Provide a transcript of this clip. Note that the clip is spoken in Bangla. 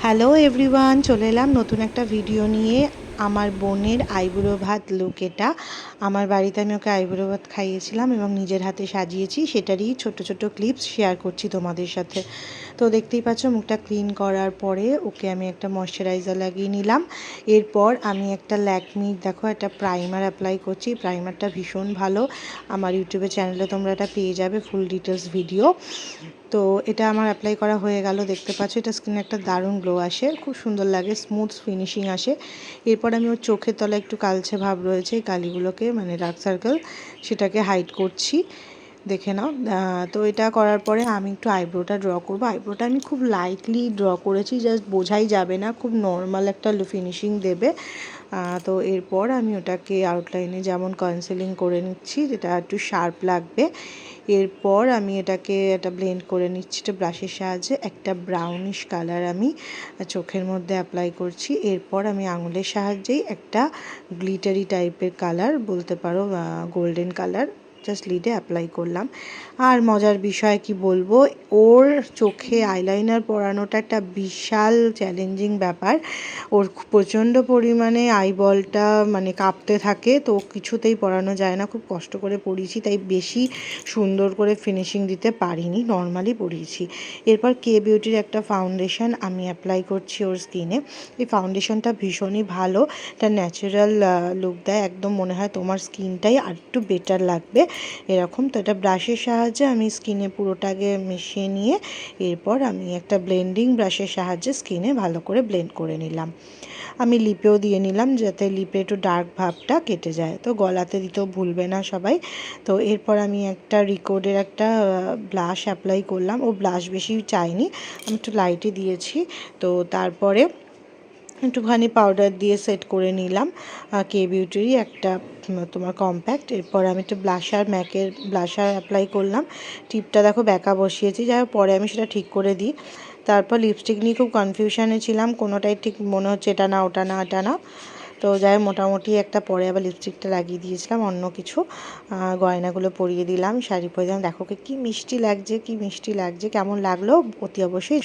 হ্যালো এভরিওয়ান চলে এলাম নতুন একটা ভিডিও নিয়ে। আমার বোনের আইবুড়ো ভাত লুক এটা আমার বাড়িতে আমি ওকে আইবুড়ো ভাত খাইয়েছিলাম এবং নিজের হাতে সাজিয়েছি। সেটারই ছোট ছোট ক্লিপস শেয়ার করছি তোমাদের সাথে। তো দেখতেই পাচ্ছ মুখটা ক্লিন করার পরে ওকে আমি একটা ময়শ্চারাইজার লাগিয়ে নিলাম। এরপর আমি একটা ল্যাকমির দেখো একটা প্রাইমার অ্যাপ্লাই করছি। প্রাইমারটা ভীষণ ভালো। আমার ইউটিউবে চ্যানেলে তোমরা এটা পেয়ে যাবে ফুল ডিটেলস ভিডিও তো এটা আমার অ্যাপ্লাই করা হয়ে গেল। দেখতে পাচ্ছ এটা স্কিনে একটা দারুণ গ্লো আসে। খুব সুন্দর লাগে স্মুথ ফিনিশিং আসে। এরপর আমি ওর চোখের তলায় একটু কালচে ভাব রয়েছে, এই কালিগুলোকে মানে ডার্ক সার্কেল, সেটাকে হাইড করছি। দেখে নাও। তো এটা করার পরে আমি একটু আইব্রোটা ড্র করব। আইব্রোটা আমি খুব লাইটলি ড্র করেছি জাস্ট বোঝাই যাবে না, খুব নর্মাল একটা ফিনিশিং দেবে। তো এরপর আমি ওটাকে আউটলাইনে যেমন কাউন্সেলিং করে নিচ্ছি, যেটা একটু শার্প লাগবে। এরপর আমি এটাকে এটা ব্লেন্ড করে নিচ্ছি এটা ব্রাশের সাহায্যে। একটা ব্রাউনিশ কালার আমি চোখের মধ্যে অ্যাপ্লাই করছি। এরপর আমি আঙুলের সাহায্যেই একটা গ্লিটারি টাইপের কালার বলতে পারো গোল্ডেন কালার জাস্ট লিডে অ্যাপ্লাই করলাম। আর মজার বিষয় কি বলব, ওর চোখে আইলাইনার পরানোটা একটা বিশাল চ্যালেঞ্জিং ব্যাপার। ওর প্রচণ্ড পরিমাণে আইবলটা মানে কাঁপতে থাকে, তো কিছুতেই পরানো যায় না। খুব কষ্ট করে পড়িয়েছি তাই বেশি সুন্দর করে ফিনিশিং দিতে পারিনি নর্মালি পড়িয়েছি এরপর কে বিউটির একটা ফাউন্ডেশন আমি অ্যাপ্লাই করছি ওর স্কিনে এই ফাউন্ডেশনটা ভীষণই ভালো, এটা ন্যাচারাল লুক দেয়। একদম মনে হয় তোমার স্কিনটাই আর একটু বেটার লাগবে। এরকম। তো এটা ব্রাশের সাহায্যে আমি স্কিনে পুরোটাকে মিশিয়ে নিয়ে এরপর আমি একটা ব্লেন্ডিং ব্রাশের সাহায্যে স্কিনে ভালো করে ব্লেন্ড করে নিলাম। আমি লিপেও দিয়ে নিলাম যাতে লিপে একটু ডার্ক ভাবটা কেটে যায়। তো গলাতে দিতেও ভুলবে না সবাই। তো এরপর আমি একটা রিকোডের একটা ব্লাশ অ্যাপ্লাই করলাম। ও ব্লাশ বেশি চাইনি। আমি একটু লাইটে দিয়েছি। তো তারপরে একটুখানি পাউডার দিয়ে সেট করে নিলাম। কে বিউটিরই একটা তোমার কম্প্যাক্ট এরপর আমি একটু ব্লাশার ম্যাকের ব্লাশার অ্যাপ্লাই করলাম। টিপটা দেখো ব্যাকা বসিয়েছি। যাই পরে আমি সেটা ঠিক করে দিই। তারপর লিপস্টিক নিয়ে খুব কনফিউশানে ছিলাম। কোনোটাই ঠিক মনে হচ্ছে এটা না, ওটা না, এটা না। তো যাই মোটামুটি একটা পরে আবার লিপস্টিকটা লাগিয়ে দিয়েছিলাম, অন্য কিছু। গয়নাগুলো পরিয়ে দিলাম, শাড়ি পরে দিলাম। দেখো কি মিষ্টি লাগছে, কি মিষ্টি লাগছে, কেমন লাগল? অতি অবশ্যই